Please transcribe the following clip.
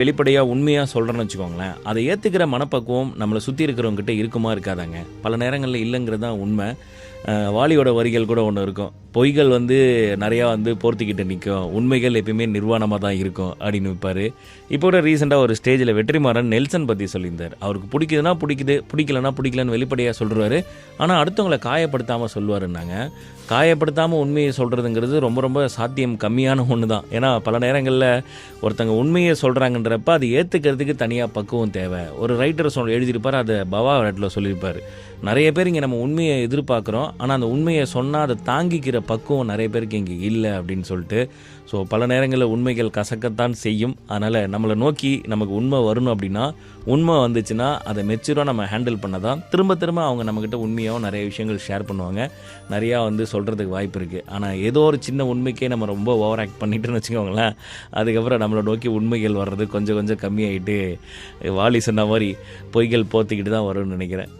வெளிப்படையாக உண்மையாக சொல்கிறேன்னு வச்சுக்கோங்களேன். அதை ஏற்றுக்கிற மனப்பக்குவம் நம்மளை சுற்றி இருக்கிறவங்ககிட்ட இருக்குமா இருக்காதாங்க. பல நேரங்களில் இல்லைங்கிறது தான் உண்மை. வாலியோட வரிகள் கூட ஒன்று இருக்கும். பொய்கள் வந்து நிறையா வந்து போர்த்திக்கிட்டு நிற்கும் உண்மைகள் எப்பயுமே நிர்வாணமாக தான் இருக்கும் அப்படின்னு வைப்பார் இப்போ கூட ரீசெண்டாக ஒரு ஸ்டேஜில் வெற்றிமாறன் நெல்சன் பற்றி சொல்லியிருந்தார். அவருக்கு பிடிக்குதுன்னா பிடிக்குது பிடிக்கலன்னா பிடிக்கலன்னு வெளிப்படையாக சொல்கிறாரு ஆனால் அடுத்தவங்களை காயப்படுத்தாமல் சொல்லுவாருன்னாங்க. காயப்படுத்தாமல் உண்மையை சொல்கிறதுங்கிறது ரொம்ப ரொம்ப சாத்தியம் கம்மியான ஒன்று தான் ஏன்னா பல நேரங்களில் ஒருத்தங்க உண்மையை சொல்கிறாங்கன்றப்ப அது ஏற்றுக்கிறதுக்கு தனியாக பக்குவம் தேவை. ஒரு ரைட்டர் சொல் எழுதியிருப்பார் அதை பவா இடத்துல சொல்லியிருப்பார். நிறைய பேர் இங்கே நம்ம உண்மையை எதிர்பார்க்குறோம். ஆனால் அந்த உண்மையை சொன்னால் அதை தாங்கிக்கிற பக்குவம் நிறைய பேருக்கு இங்கே இல்லை அப்படின்னு சொல்லிட்டு ஸோ பல நேரங்களில் உண்மைகள் கசக்கத்தான் செய்யும். அதனால் நம்மளை நோக்கி நமக்கு உண்மை வரணும் அப்படின்னா உண்மை வந்துச்சுன்னா அதை மெச்சூராக நம்ம ஹேண்டில் பண்ண தான் திரும்ப திரும்ப அவங்க நம்மக்கிட்ட உண்மையாகவும் நிறைய விஷயங்கள் ஷேர் பண்ணுவாங்க. நிறையா வந்து சொல்கிறதுக்கு வாய்ப்பு இருக்குது ஆனால் ஏதோ ஒரு சின்ன உண்மைக்கே நம்ம ரொம்ப ஓவர் ஆக்ட் பண்ணிட்டுன்னு வச்சுக்கோங்களேன் அதுக்கப்புறம் நம்மளை நோக்கி உண்மைகள் வர்றது கொஞ்சம் கொஞ்சம் கம்மியாயிட்டு வாலி சொன்ன மாதிரி பொய்கள் போத்திக்கிட்டு தான் வரும்னு நினைக்கிறேன்.